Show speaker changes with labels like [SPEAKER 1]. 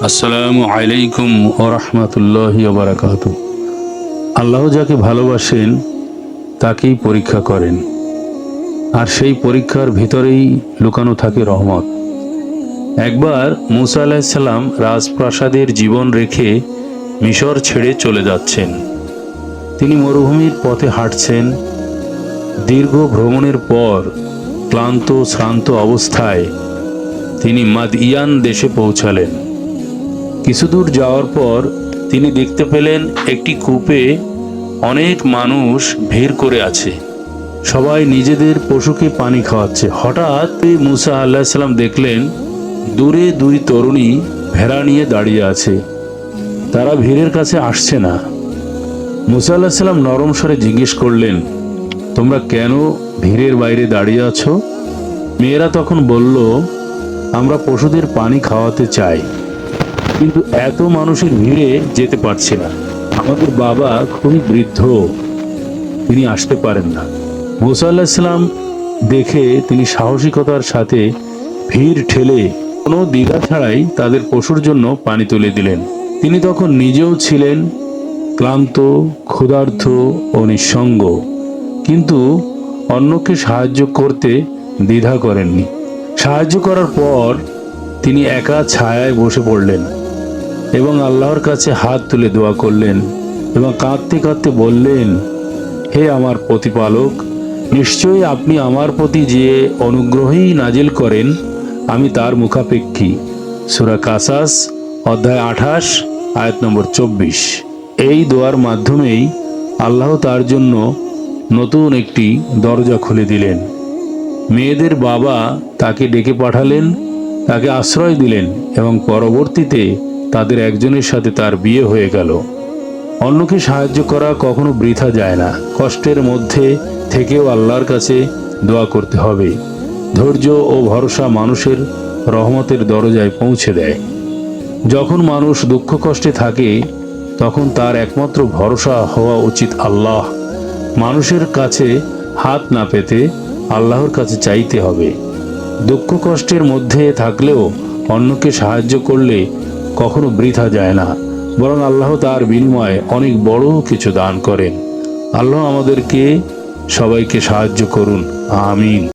[SPEAKER 1] আসসালামু আলাইকুম ও রহমতুল্লাহ বারাকাত আল্লাহ যাকে ভালোবাসেন, তাকেই পরীক্ষা করেন। আর সেই পরীক্ষার ভিতরেই লুকানো থাকে রহমত। একবার মুসা আলাহিসাল্লাম রাজপ্রাসাদের জীবন রেখে মিশর ছেড়ে চলে যাচ্ছেন। তিনি মরুভূমির পথে হাঁটছেন। দীর্ঘ ভ্রমণের পর ক্লান্ত, শ্রান্ত অবস্থায় তিনি মাদইয়ান দেশে পৌঁছালেন। কিছু দূর যাওয়ার পর তিনি দেখতে পেলেন একটি কূপে অনেক মানুষ ভিড় করে আছে। সবাই নিজেদের পশুকে পানি খাওয়াচ্ছে। হঠাৎ মুসা আল্লাহ সাল্লাম দেখলেন, দূরে দুই তরুণী ভেড়া নিয়ে দাঁড়িয়ে আছে। তারা ভিড়ের কাছে আসছে না। মুসা আল্লাহ সাল্লাম নরম স্বরে জিজ্ঞেস করলেন, তোমরা কেন ভিড়ের বাইরে দাঁড়িয়ে আছো? মেয়েরা তখন বলল, আমরা পশুদের পানি খাওয়াতে চাই। কিন্তু এত মানুষের ভিড়ে যেতে পারছি না। আমাদের বাবা খুবই বৃদ্ধ। তিনি আসতে পারেন না। মুসা আল্লাহ দেখে তিনি সাহসিকতার সাথে ভিড় ঠেলে কোনো দ্বিধা ছাড়াই তাদের পশুর জন্য পানি তুলে দিলেন। তিনি তখন নিজেও ছিলেন ক্লান্ত ক্ষুধার্থ ও নিঃসঙ্গ, কিন্তু অন্যকে সাহায্য করতে দ্বিধা করেননি। সাহায্য করার পর তিনি একা ছায়ায় বসে পড়লেন। এবং আল্লাহর কাছে হাত তুলে দোয়া করলেন এবং কাঁদতে কাঁদতে বললেন, হে আমার প্রতিপালক, নিশ্চয়ই আপনি আমার প্রতি যে অনুগ্রহই নাজিল করেন, আমি তার মুখাপেক্ষী। সুরা কাসাস, অধ্যায় আঠাশ, আয়াত নম্বর চব্বিশ। এই দোয়ার মাধ্যমেই আল্লাহ তার জন্য নতুন একটি দরজা খুলে দিলেন। মেয়েদের বাবা তাকে ডেকে পাঠালেন, তাকে আশ্রয় দিলেন এবং পরবর্তীতে তাদের একজনের সাথে তার বিয়ে হয়ে গেল। অন্যকে সাহায্য করা কখনো বৃথা যায় না। কষ্টের মধ্যে থেকেও আল্লাহর কাছে দোয়া করতে হবে। ধৈর্য ও ভরসা মানুষের রহমতের দরজায় পৌঁছে দেয়। যখন মানুষ দুঃখ কষ্টে থাকে, তখন তার একমাত্র ভরসা হওয়া উচিত আল্লাহ। মানুষের কাছে হাত না পেতে আল্লাহর কাছে চাইতে হবে। দুঃখ কষ্টের মধ্যে থাকলেও অন্যকে সাহায্য করলে কখনো বৃথা যায় না, বরং আল্লাহ তার বিনিময়ে অনেক বড় কিছু দান করেন। আল্লাহ আমাদেরকে সবাইকে সাহায্য করুন, আমিন।